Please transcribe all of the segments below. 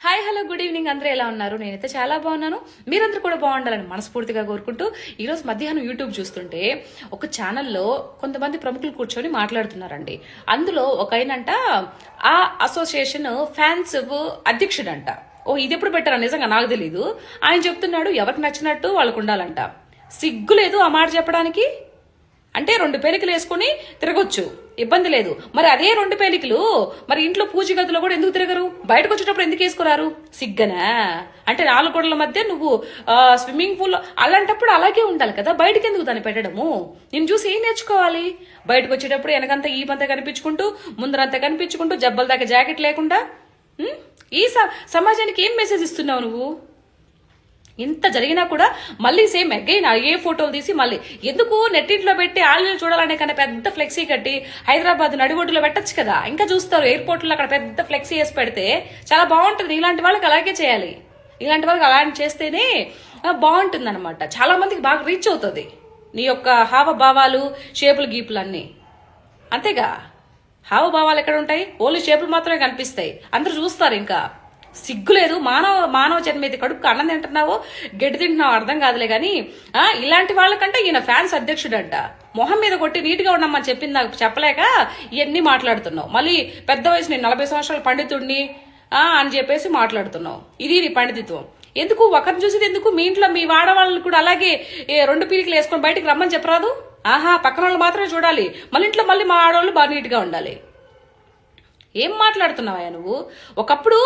Hi hello good evening అందరూ ఎలా ఉన్నారు? నేనైతే చాలా బాగున్నాను. మీరందరూ కూడా బాగుండాలని మనస్ఫూర్తిగా కోరుకుంటూ ఈరోజు మధ్యాహ్నం యూట్యూబ్ చూస్తుంటే ఒక ఛానల్లో కొంతమంది ప్రముఖులు కూర్చొని మాట్లాడుతున్నారండి. అందులో ఒక ఆయనంట ఆ అసోసియేషన్ ఫ్యాన్స్ అధ్యక్షుడంట. ఓ ఇది ఎప్పుడు పెట్టారా నిజంగా నాకు తెలీదు. ఆయన చెప్తున్నాడు ఎవరికి నచ్చినట్టు వాళ్ళకు ఉండాలంట. సిగ్గు లేదు ఆ మాట చెప్పడానికి? అంటే రెండు పేలికలు వేసుకుని తిరగొచ్చు. ఇబ్బంది లేదు. మరి అదే రెండు పేలికలు మరి ఇంట్లో పూజ గదిలో కూడా ఎందుకు తిరగరు? బయటకు వచ్చేటప్పుడు ఎందుకు వేసుకోరారు? సిగ్గనా? అంటే నాలుగు గోడల మధ్య నువ్వు స్విమ్మింగ్ పూల్ అలాంటప్పుడు అలాగే ఉండాలి కదా. బయటకు ఎందుకు దాన్ని పెట్టడము? నేను చూసి ఏం నేర్చుకోవాలి? బయటకు వచ్చేటప్పుడు వెనకంతా ఈ పంత కనిపించుకుంటూ ముందరంతా కనిపించుకుంటూ జబ్బల దాకా జాకెట్ లేకుండా ఈ స- సమాజానికి ఏం మెసేజ్ ఇస్తున్నావు నువ్వు? ఇంత జరిగినా కూడా మళ్ళీ సేమ్ అగైన్ ఏ ఫోటోలు తీసి మళ్ళీ ఎందుకు నెట్టింట్లో పెట్టి ఆళ్ళు చూడాలనే కన్నా పెద్ద ఫ్లెక్సీ కట్టి హైదరాబాద్ నడిగొడ్డులో పెట్టచ్చు కదా. ఇంకా చూస్తారు ఎయిర్పోర్ట్లో అక్కడ పెద్ద ఫ్లెక్సీ వేసి పెడితే చాలా బాగుంటుంది. ఇలాంటి వాళ్ళకి అలాగే చేయాలి. ఇలాంటి వాళ్ళకి అలాంటి చేస్తేనే బాగుంటుంది అనమాట చాలా మందికి బాగా రీచ్ అవుతుంది. నీ యొక్క హావభావాలు షేపులు గీపులు అన్నీ అంతేగా? హావభావాలు ఎక్కడ ఉంటాయి? ఓన్లీ షేపులు మాత్రమే కనిపిస్తాయి. అందరూ చూస్తారు ఇంకా. సిగ్గు లేదు మానవ మానవ జన్మ ఇది కడుపు అన్నం తింటున్నావో గడ్డి తింటున్నావు అర్థం కాదులే కానీ ఆ, ఇలాంటి వాళ్ళకంటే ఈయన ఫ్యాన్స్ అధ్యక్షుడంట. మొహం మీద కొట్టి నీట్గా ఉండమని చెప్పింది నాకు చెప్పలేక ఇవన్నీ మాట్లాడుతున్నావు. మళ్ళీ పెద్ద వయసు నేను నలభై సంవత్సరాల పండితుడిని అని చెప్పేసి మాట్లాడుతున్నావు. ఇది నీ పండితిత్వం. ఎందుకు? ఒకరిని చూసేది ఎందుకు? మీ ఇంట్లో మీ వాడవాళ్ళు కూడా అలాగే రెండు పీలికలు వేసుకొని బయటికి రమ్మని చెప్పరాదు? ఆహా పక్కన వాళ్ళు మాత్రమే చూడాలి. మళ్ళీ ఇంట్లో మళ్ళీ మా ఆడవాళ్ళు బాగా నీట్గా ఉండాలి. ఏం మాట్లాడుతున్నావా నువ్వు? ఒకప్పుడు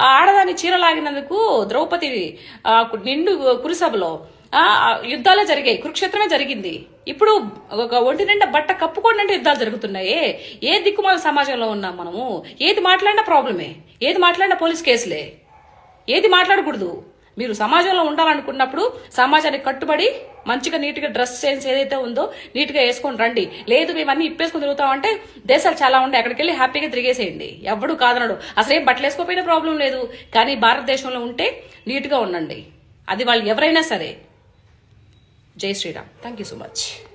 ఆ ఆడదాని చీర లాగినందుకు ద్రౌపది నిండు కురుసభలో యుద్ధాలే జరిగాయి కురుక్షేత్రమే జరిగింది. ఇప్పుడు ఒక ఒంటి నిండా బట్ట కప్పుకోండి అంటే యుద్ధాలు జరుగుతున్నాయే. ఏ దిక్కుమాల సమాజంలో ఉన్నాం మనము? ఏది మాట్లాడినా ప్రాబ్లమే. ఏది మాట్లాడినా పోలీస్ కేసులే. ఏది మాట్లాడకూడదు. మీరు సమాజంలో ఉండాలనుకున్నప్పుడు సమాజానికి కట్టుబడి మంచిగా నీట్గా డ్రెస్ సెన్స్ ఏదైతే ఉందో నీట్గా వేసుకొని రండి. లేదు మేము అన్ని ఇప్పేసుకొని తిరుగుతామంటే దేశాలు చాలా ఉండే అక్కడికి వెళ్ళి హ్యాపీగా తిరిగేసేయండి. ఎవడు కాదనడు. అసలు ఏం బట్టలు వేసుకోపోయినా ప్రాబ్లం లేదు. కానీ భారతదేశంలో ఉంటే నీట్గా ఉండండి. అది వాళ్ళు ఎవరైనా సరే. Jai Shriram. Thank you so much